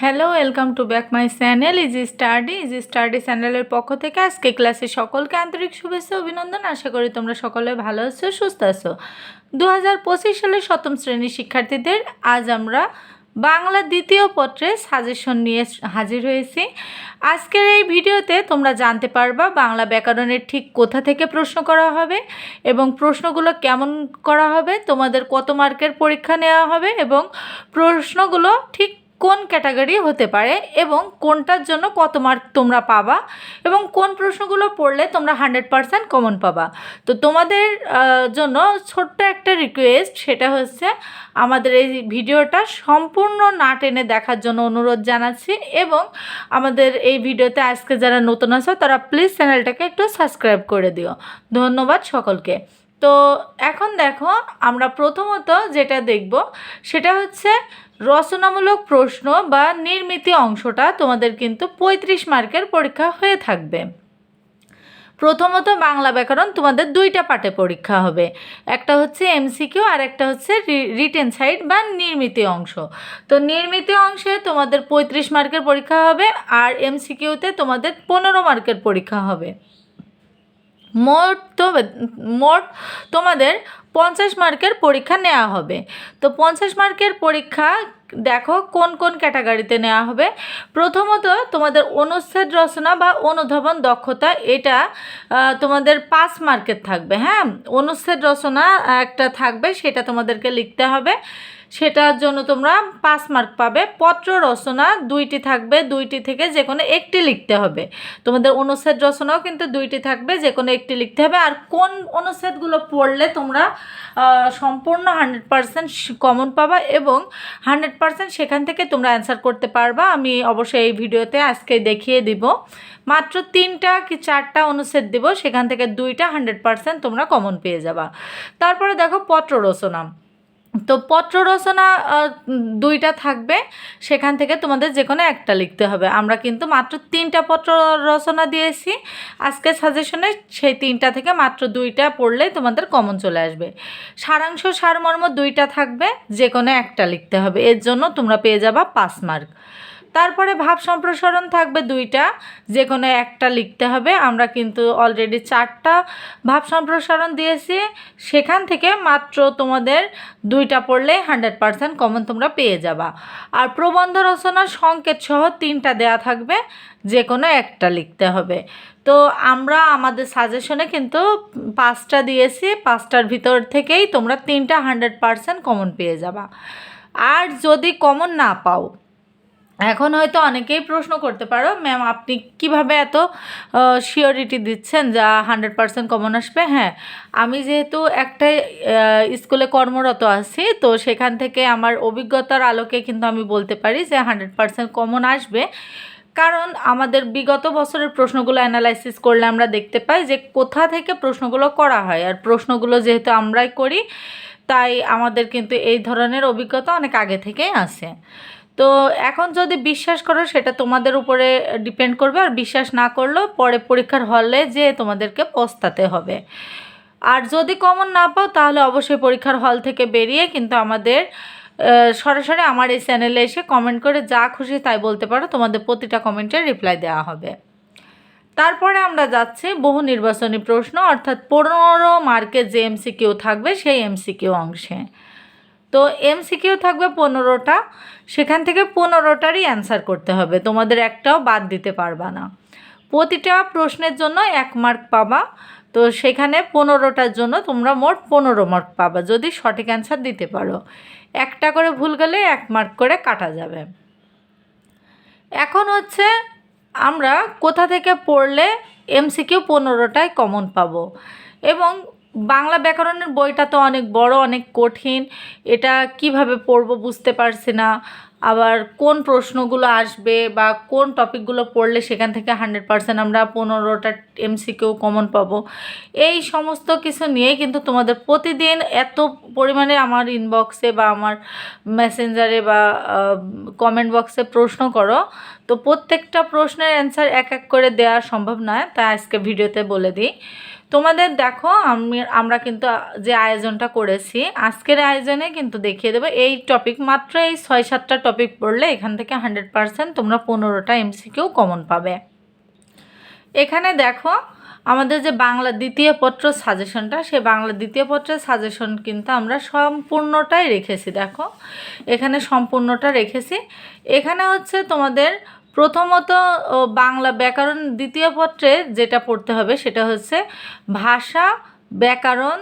Hello welcome to back my channel easy study easy study চ্যানেলের পক্ষ থেকে আজকে ক্লাসে সকলকে আন্তরিক শুভেচ্ছা অভিনন্দন। আশা করি তোমরা সকলে ভালো আছো, সুস্থ আছো। দু হাজার পঁচিশ সালের সপ্তম শ্রেণির শিক্ষার্থীদের আজ আমরা বাংলা দ্বিতীয় পত্রে সাজেশন নিয়ে হাজির হয়েছি। আজকের এই ভিডিওতে তোমরা জানতে পারবা বাংলা ব্যাকরণের ঠিক কোথা থেকে প্রশ্ন করা হবে এবং প্রশ্নগুলো কেমন করা হবে, তোমাদের কত মার্কের পরীক্ষা নেওয়া হবে এবং প্রশ্নগুলো ঠিক কোন ক্যাটাগরি হতে পারে এবং কোনটার জন্য কত মার্ক তোমরা পাবা এবং কোন প্রশ্নগুলো পড়লে তোমরা হান্ড্রেড পারসেন্ট কমন পাবা। তো তোমাদের জন্য ছোট্ট একটা রিকোয়েস্ট সেটা হচ্ছে আমাদের এই ভিডিওটা সম্পূর্ণ না টেনে দেখার জন্য অনুরোধ জানাচ্ছি এবং আমাদের এই ভিডিওতে আজকে যারা নতুন আছো, তারা প্লিজ চ্যানেলটাকে একটু সাবস্ক্রাইব করে দিও। ধন্যবাদ সকলকে। তো এখন দেখো আমরা প্রথমত যেটা দেখব, সেটা হচ্ছে রচনামূলক প্রশ্ন বা নির্মিতি অংশটা তোমাদের কিন্তু পঁয়ত্রিশ মার্কের পরীক্ষা হয়ে থাকবে। প্রথমত বাংলা ব্যাকরণ তোমাদের দুইটা পাটে পরীক্ষা হবে, একটা হচ্ছে এমসিকিউ আর একটা হচ্ছে রিটেন সাইড বা নির্মিতি অংশ। তো নির্মিতি অংশে তোমাদের পঁয়ত্রিশ মার্কের পরীক্ষা হবে আর এমসিকিউতে তোমাদের পনেরো মার্কের পরীক্ষা হবে। মোট তো, মোট তোমাদের পঞ্চাশ মার্কের পরীক্ষা নেওয়া হবে। তো পঞ্চাশ মার্কের পরীক্ষা দেখো কোন কোন ক্যাটাগরিতে নেওয়া হবে। প্রথমত তোমাদের অনুচ্ছেদ রচনা বা অনুধাবন দক্ষতা, এটা তোমাদের পাঁচ মার্কের থাকবে হ্যাঁ? অনুচ্ছেদ রচনা একটা থাকবে, সেটা তোমাদেরকে লিখতে হবে। সেটার জন্য তোমরা পাঁচ মার্ক পাবে। পত্র রচনা দুইটি থাকবে, দুইটি থেকে যে কোনো একটি লিখতে হবে। তোমাদের অনুচ্ছেদ রচনাও কিন্তু দুইটি থাকবে, যে কোনো একটি লিখতে হবে। আর কোন অনুচ্ছেদগুলো পড়লে তোমরা সম্পূর্ণ হান্ড্রেড পারসেন্ট কমন পাবা এবং হান্ড্রেড পারসেন্ট সেখান থেকে তোমরা অ্যান্সার করতে পারবা। আমি অবশ্যই এই ভিডিওতে আজকে দেখিয়ে দিব। মাত্র তিনটা কি চারটা অনুচ্ছেদ দিব, সেখান থেকে দুইটা হান্ড্রেড পারসেন্ট তোমরা কমন পেয়ে যাবা। তারপরে দেখো পত্র রচনা। তো পত্র রচনা দুইটা থাকবে। সেখান থেকে তোমাদের যে কোনো একটা লিখতে হবে। আমরা কিন্তু মাত্র তিনটা পত্র রচনা দিয়েছি। আজকে সাজেশনে সেই তিনটা থেকে মাত্র দুইটা পড়লেই তোমাদের কমন চলে আসবে। সারাংশ, সারমর্ম দুইটা থাকবে। যে কোনো একটা লিখতে হবে। এর জন্য তোমরা পেয়ে যাবা পাঁচ মার্ক তারপরে ভাব সম্প্রসারণ থাকবে দুইটা। যে কোনো একটা লিখতে হবে। আমরা কিন্তু অলরেডি চারটা ভাব সম্প্রসারণ দিয়েছি। সেখান থেকে মাত্র তোমাদের দুইটা পড়লে হান্ড্রেড পারসেন্ট কমন তোমরা পেয়ে যাবা। আর প্রবন্ধ রচনা সংকেত সহ তিনটা দেয়া থাকবে। যে কোনো একটা লিখতে হবে। তো আমরা আমাদের সাজেশনে কিন্তু পাঁচটা দিয়েছি। পাঁচটার ভিতর থেকেই তোমরা তিনটা হান্ড্রেড পারসেন্ট কমন পেয়ে যাবা। আর যদি কমন না পাও এখন হয়তো অনেকেই প্রশ্ন করতে পারো, ম্যাম, আপনি কীভাবে এত শিওরিটি দিচ্ছেন যা হান্ড্রেড পার্সেন্ট কমন আসবে? হ্যাঁ আমি যেহেতু একটা স্কুলে কর্মরত আছি, তো সেখান থেকে আমার অভিজ্ঞতার আলোকে কিন্তু আমি বলতে পারি যে হান্ড্রেড পার্সেন্ট কমন আসবে। কারণ আমাদের বিগত বছরের প্রশ্নগুলো অ্যানালাইসিস করলে আমরা দেখতে পাই যে কোথা থেকে প্রশ্নগুলো করা হয়। আর প্রশ্নগুলো যেহেতু আমরাই করি, তাই আমাদের কিন্তু এই ধরনের অভিজ্ঞতা অনেক আগে থেকেই আছে। তো এখন যদি বিশ্বাস করো, সেটা তোমাদের উপরে ডিপেন্ড করবে। আর বিশ্বাস না করলেও পরে পরীক্ষার হলে যে তোমাদেরকে পস্তাতে হবে। আর যদি কমন না পাও, তাহলে অবশ্যই পরীক্ষার হল থেকে বেরিয়ে কিন্তু আমাদের সরাসরি আমার এই চ্যানেলে এসে কমেন্ট করে যা খুশি তাই বলতে পারো। তোমাদের প্রতিটা কমেন্টের রিপ্লাই দেওয়া হবে। তারপরে আমরা যাচ্ছি বহু নির্বাচনী প্রশ্ন, অর্থাৎ পনেরো মার্কের যে এমসিকিউ থাকবে, সেই এমসিকিউ অংশে। তো এমসিকিউ থাকবে পনেরোটা, সেখান থেকে পনেরোটারই অ্যান্সার করতে হবে। তোমাদের একটাও বাদ দিতে পারবা না। প্রতিটা প্রশ্নের জন্য এক মার্ক পাবা, তো সেখানে পনেরোটার জন্য তোমরা মোট পনেরো মার্ক পাবা, যদি সঠিক অ্যান্সার দিতে পারো। একটা করে ভুল গেলে এক মার্ক করে কাটা যাবে। এখন হচ্ছে আমরা কোথা থেকে পড়লে এমসিকিউ পনেরোটায় কমন পাবো? এবং বাংলা ব্যাকরণের বইটা তো অনেক বড়, অনেক কঠিন। এটা কীভাবে পড়ব বুঝতে পারছি না। আবার কোন প্রশ্নগুলো আসবে বা কোন টপিকগুলো পড়লে সেখান থেকে হান্ড্রেড পার্সেন্ট আমরা পনেরোটা এমসিকিউ কমন পাবো। এই সমস্ত কিছু নিয়েই কিন্তু তোমাদের প্রতিদিন এত পরিমাণে আমার ইনবক্সে বা আমার মেসেঞ্জারে বা কমেন্ট বক্সে প্রশ্ন করো। তো প্রত্যেকটা প্রশ্নের অ্যান্সার এক এক করে দেওয়া সম্ভব নয়, তাই আজকে ভিডিওতে বলে দিই। তোমাদের দেখো, আমি, আমরা কিন্তু যে আয়োজনটা করেছি, আজকের আয়োজনে কিন্তু দেখিয়ে দেবো, এই টপিক মাত্র এই ছয় সাতটা টপিক পড়লে এখান থেকে হান্ড্রেড পারসেন্ট তোমরা পনেরোটা এমসিকিউ কমন পাবে। এখানে দেখো, আমাদের যে বাংলা দ্বিতীয় পত্র সাজেশনটা সে বাংলা দ্বিতীয় পত্রের সাজেশন কিন্তু আমরা সম্পূর্ণটাই রেখেছি, দেখো। এখানে সম্পূর্ণটা রেখেছি। এখানে হচ্ছে তোমাদের প্রথমত বাংলা ব্যাকরণ দ্বিতীয় পত্রে যেটা পড়তে হবে সেটা হচ্ছে ভাষা, ব্যাকরণ,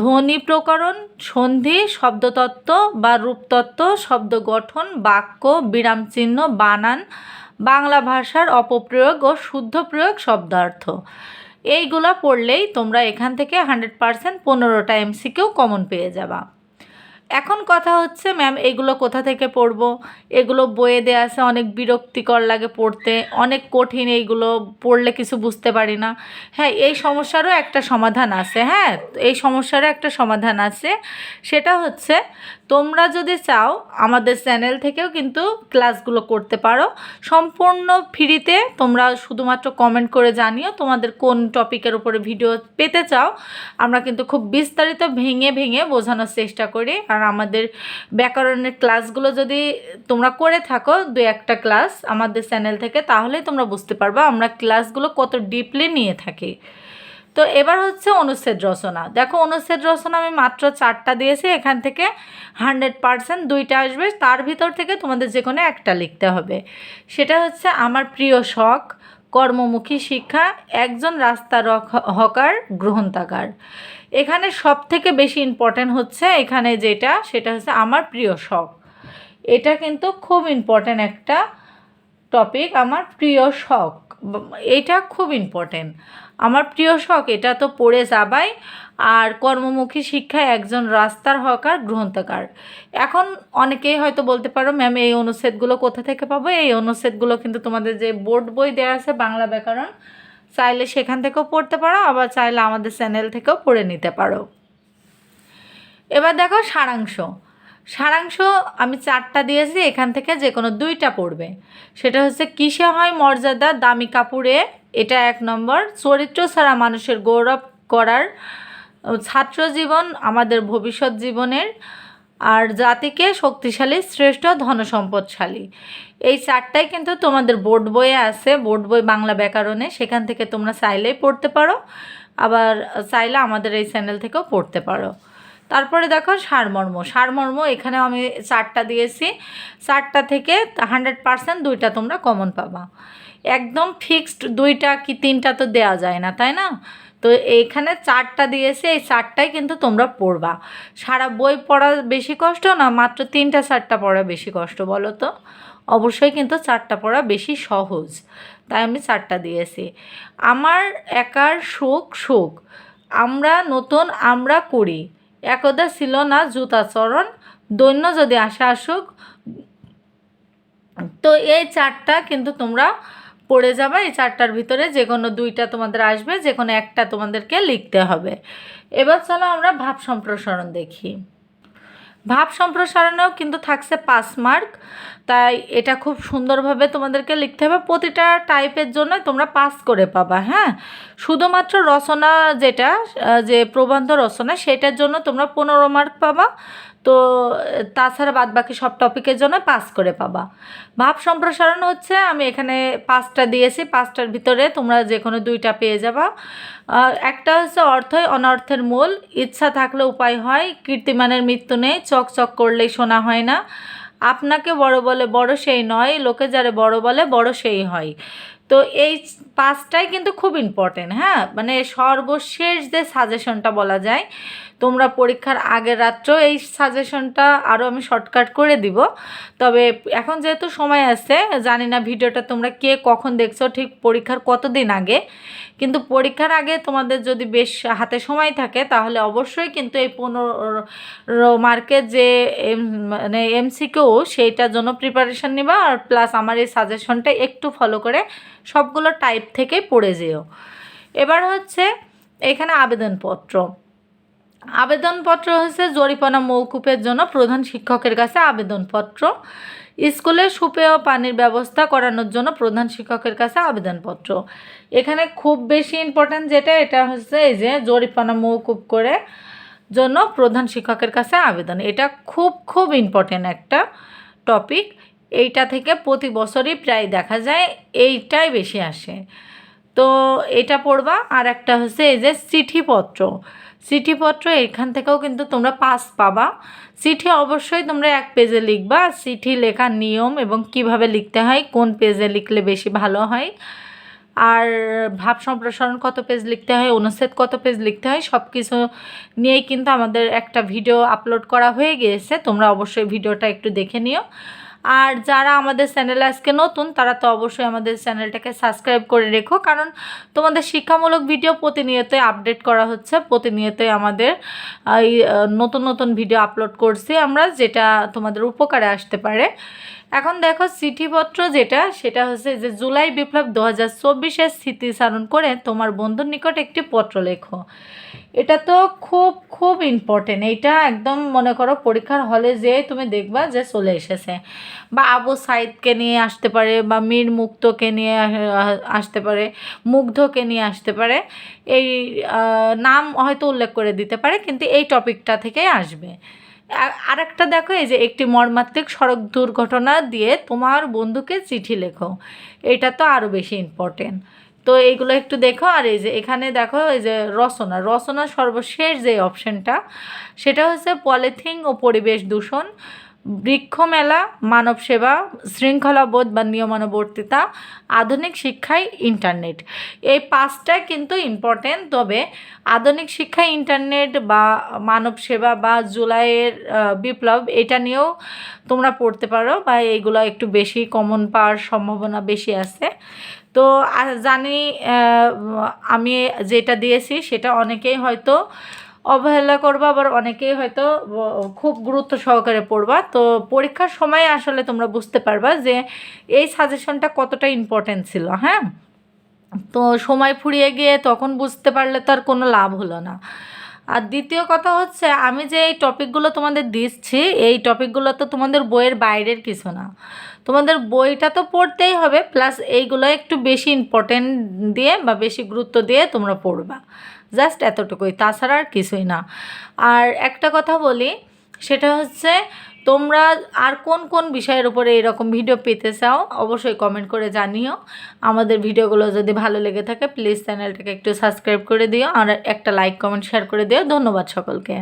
ধ্বনি প্রকরণ, সন্ধি, শব্দতত্ত্ব বা রূপতত্ত্ব, শব্দ গঠন, বাক্য, বিরাম চিহ্ন, বানান, বাংলা ভাষার অপপ্রয়োগ ও শুদ্ধ প্রয়োগ শব্দার্থ। এইগুলো পড়লেই তোমরা এখান থেকে হান্ড্রেড পারসেন্ট পনেরোটা এমসিকেও কমন পেয়ে যাবা। এখন কথা হচ্ছে ম্যাম এগুলো কোথা থেকে পড়ব? এগুলো বইয়ে দেওয়া আছে, অনেক বিরক্তিকর লাগে পড়তে, অনেক কঠিন এইগুলো পড়লে কিছু বুঝতে পারি না। হ্যাঁ এই সমস্যারও একটা সমাধান আছে হ্যাঁ এই সমস্যারও একটা সমাধান আছে। সেটা হচ্ছে, তোমরা যদি চাও, আমাদের চ্যানেল থেকেও কিন্তু ক্লাসগুলো করতে পারো। সম্পূর্ণ ফ্রিতে তোমরা শুধুমাত্র কমেন্ট করে জানিও তোমাদের কোন টপিকের উপরে ভিডিও পেতে চাও। আমরা কিন্তু খুব বিস্তারিত ভেঙে ভেঙে বোঝানোর চেষ্টা করি, আর আমাদের ব্যাকরণের ক্লাসগুলো যদি তোমরা করে থাকো, দু একটা ক্লাস আমাদের চ্যানেল থেকে, তাহলেই তোমরা বুঝতে পারবা আমরা ক্লাসগুলো কত ডিপলি নিয়ে থাকি। তো এবার হচ্ছে অনুচ্ছেদ রচনা। দেখো, অনুচ্ছেদ রচনা আমি মাত্র চারটা দিয়েছি, এখান থেকে হান্ড্রেড পারসেন্ট দুইটা আসবে, তার ভিতর থেকে তোমাদের যে কোনো একটা লিখতে হবে। সেটা হচ্ছে আমার প্রিয় শখ, কর্মমুখী শিক্ষা, একজন রাস্তা হকার গ্রহণতাকার এখানে সব থেকে বেশি ইম্পর্ট্যান্ট হচ্ছে এখানে যেটা, সেটা হচ্ছে আমার প্রিয় শখ। এটা কিন্তু খুব ইম্পর্ট্যান্ট একটা টপিক আমার প্রিয় শখ। এটা খুব ইম্পর্ট্যান্ট আমার প্রিয় শখ, এটা তো পড়ে যাবাই। আর কর্মমুখী শিক্ষায় একজন রাস্তার হকার গ্রন্থকার এখন অনেকেই হয়তো বলতে পারো, ম্যাম, এই অনুচ্ছেদগুলো কোথা থেকে পাবো? এই অনুচ্ছেদগুলো কিন্তু তোমাদের যে বোর্ড বই দেওয়া আছে, বাংলা ব্যাকরণ চাইলে সেখান থেকেও পড়তে পারো, আবার চাইলে আমাদের চ্যানেল থেকেও পড়ে নিতে পারো। এবার দেখো সারাংশ। সারাংশ আমি চারটা দিয়েছি, এখান থেকে যে কোনো দুইটা পড়বে। সেটা হচ্ছে কিসে হয় মর্যাদা, দামি কাপড়ে, এটা এক নম্বর। চরিত্র ছাড়া মানুষের গৌরব করার ছাত্র জীবন আমাদের ভবিষ্যৎ জীবনের। আর জাতিকে শক্তিশালী, শ্রেষ্ঠ, ধনসম্পদশালী। এই চারটাই কিন্তু তোমাদের বোর্ড বইয়ে আছে। বোর্ড বই বাংলা ব্যাকরণে। সেখান থেকে তোমরা চাইলেই পড়তে পারো। আবার চাইলে আমাদের এই চ্যানেল থেকেও পড়তে পারো। তারপরে দেখো সারমর্ম। সারমর্ম, এখানেও আমি চারটা দিয়েছি। চারটা থেকে হান্ড্রেড পারসেন্ট দুইটা তোমরা কমন পাবা। একদম ফিক্সড দুইটা কি তিনটা তো দেওয়া যায় না, তাই না? তো এইখানে চারটা দিয়েছে, এই চারটাই কিন্তু তোমরা পড়বা। সারা বই পড়া বেশি কষ্ট না, মাত্র তিনটা চারটা পড়া বেশি কষ্ট বলো তো? অবশ্যই কিন্তু চারটা পড়া বেশি সহজ। তাই আমি চারটা দিয়েছি। আমার একার সুখ শোক। আমরা নতুন, আমরা করি। একদা ছিল না জুতাচরণ দৈন্য যদি আসা আসুক। তো এই চারটা কিন্তু তোমরা পড়ে যাবে এই চারটার ভিতরে, যে কোনো দুইটা তোমাদের আসবে, যে কোনো একটা তোমাদেরকে লিখতে হবে। এবার চলো আমরা ভাব সম্প্রসারণ দেখি। ভাব সম্প্রসারণেও কিন্তু থাকছে পাঁচ মার্ক, তাই এটা খুব সুন্দরভাবে তোমাদেরকে লিখতে হবে। প্রতিটা টাইপের জন্য তোমরা পাস করে পাবা হ্যাঁ? শুধুমাত্র রচনা যেটা যে প্রবন্ধ রচনা, সেটার জন্য তোমরা পনেরো মার্ক পাবা। তো, তাছাড়া বাদ বাকি সব টপিকের জন্য পাস করে পাবা। ভাব সম্প্রসারণ হচ্ছে, আমি এখানে পাঁচটা দিয়েছি পাঁচটার ভিতরে তোমরা যে কোনো দুইটা পেয়ে যাবা। একটা হচ্ছে অর্থই অনর্থের মূল, ইচ্ছা থাকলে উপায় হয়, কীর্তিমানের মৃত্যু নেই চক চক করলেই শোনা হয় না। আপনাকে বড় বলে বড় সেই নয়, লোকে যারে বড় বলে বড় সেই হয়। তো এই পাঁচটাই কিন্তু খুব ইম্পর্টেন্ট হ্যাঁ? মানে সর্বশেষ যে সাজেশনটা বলা যায় তোমরা পরীক্ষার আগের রাত্রেও এই সাজেশনটা আরও আমি শর্টকাট করে দিব। তবে এখন যেহেতু সময় আছে, জানি না ভিডিওটা তোমরা কে কখন দেখছ, ঠিক পরীক্ষার কতদিন আগে। কিন্তু পরীক্ষার আগে তোমাদের যদি বেশ হাতে সময় থাকে, তাহলে অবশ্যই কিন্তু এই পনেরো মার্কের যে মানে এমসিকিউ সেইটার জন্য প্রিপারেশন নিবা। আর প্লাস আমার এই সাজেশনটা একটু ফলো করে সবগুলো টাইপ থেকে পড়ে যেও। এবার হচ্ছে এখানে আবেদনপত্র। আবেদনপত্র হচ্ছে জরিপানা মৌকুপের জন্য প্রধান শিক্ষকের কাছে আবেদনপত্র। স্কুলে সুপেয় পানির ব্যবস্থা করানোর জন্য প্রধান শিক্ষকের কাছে আবেদনপত্র। এখানে খুব বেশি ইম্পর্ট্যান্ট যেটা, এটা হচ্ছে এই যে জরিপানা মৌকুপ করে জন্য প্রধান শিক্ষকের কাছে আবেদন। এটা খুব খুব ইম্পর্ট্যান্ট একটা টপিক এইটা থেকে প্রতি বছরই প্রায় দেখা যায়, এইটাই বেশি আসে। তো এটা পড়বা। আর একটা হচ্ছে এই যে চিঠিপত্র। চিঠিপত্র এখান থেকেও কিন্তু তোমরা পাস পাবা। চিঠি অবশ্যই তোমরা এক পেজে লিখবা। চিঠি লেখার নিয়ম এবং কীভাবে লিখতে হয়, কোন পেজে লিখলে বেশি ভালো হয়, আর ভাব সম্প্রসারণ কত পেজ লিখতে হয়, অনুচ্ছেদ কত পেজ লিখতে হয় সব কিছু নিয়েই কিন্তু আমাদের একটা ভিডিও আপলোড করা হয়ে গিয়েছে। তোমরা অবশ্যই ভিডিওটা একটু দেখে নিও। আর যারা আমাদের চ্যানেলে আজকে নতুন, তারা তো অবশ্যই আমাদের চ্যানেলটাকে সাবস্ক্রাইব করে রেখো। কারণ তোমাদের শিক্ষামূলক ভিডিও প্রতিনিয়তই আপডেট করা হচ্ছে, প্রতিনিয়তই আমাদের এই নতুন নতুন ভিডিও আপলোড করছি আমরা, যেটা তোমাদের উপকারে আসতে পারে। এখন দেখো চিঠিপত্র যেটা, সেটা হচ্ছে যে জুলাই বিপ্লব দু হাজার চব্বিশের স্মৃতিচারণ করে তোমার বন্ধুর নিকট একটি পত্র লেখো। এটা তো খুব খুব ইম্পর্টেন্ট এইটা একদম মনে করো পরীক্ষার হলে যে তুমি দেখবা যে চলে এসেছে। বা আবু সাইদকে নিয়ে আসতে পারে, বা মীর মুক্তকে নিয়ে আসতে পারে, মুগ্ধকে নিয়ে আসতে পারে। এই নাম হয়তো উল্লেখ করে দিতে পারে, কিন্তু এই টপিকটা থেকেই আসবে। আর একটা দেখো, এই যে একটি মর্মাত্মিক সড়ক দুর্ঘটনা দিয়ে তোমার বন্ধুকে চিঠি লেখো। এটা তো আরও বেশি ইম্পর্টেন্ট তো এইগুলো একটু দেখো, আর এই যে এখানে দেখো, এই যে রচনা। রচনা সর্বশেষ যে অপশনটা সেটা হচ্ছে পলিথিন ও পরিবেশ দূষণ। বৃক্ষ মেলা মানব সেবা শৃঙ্খলাবোধ বা নিয়মানুবর্তিতা, আধুনিক শিক্ষায় ইন্টারনেট। এই পাঁচটা কিন্তু ইম্পর্টেন্ট তবে আধুনিক শিক্ষায় ইন্টারনেট বা মানব সেবা বা জুলাইয়ের বিপ্লব এটা নিয়েও তোমরা পড়তে পারো বা এইগুলো একটু বেশি কমন পাওয়ার সম্ভাবনা বেশি আছে। তো জানি আমি যেটা দিয়েছি সেটা অনেকেই হয়তো অবহেলা করবা, আবার অনেকেই হয়তো খুব গুরুত্ব সহকারে পড়বা। তো পরীক্ষার সময় আসলে তোমরা বুঝতে পারবা যে এই সাজেশনটা কতটা ইম্পর্টেন্ট ছিল হ্যাঁ? তো সময় ফুরিয়ে গিয়ে তখন বুঝতে পারলে তো আর কোনো লাভ হলো না। আর দ্বিতীয় কথা হচ্ছে, আমি যে এই টপিকগুলো তোমাদের দিচ্ছি, এই টপিকগুলো তো তোমাদের বইয়ের বাইরের কিছু না। তোমাদের বইটা তো পড়তেই হবে প্লাস এইগুলো একটু বেশি ইম্পর্টেন্ট দিয়ে বা বেশি গুরুত্ব দিয়ে তোমরা পড়বা। জাস্ট এতটুকুই, তাছাড়া আর কিছুই না। আর একটা কথা বলি, সেটা হচ্ছে তোমরা আর কোন কোন বিষয়ের উপরে এরকম ভিডিও পেতে চাও, অবশ্যই কমেন্ট করে জানিও। আমাদের ভিডিওগুলো যদি ভালো লেগে থাকে প্লিজ চ্যানেলটাকে একটু সাবস্ক্রাইব করে দিও আর একটা লাইক কমেন্ট শেয়ার করে দিও। ধন্যবাদ সকলকে।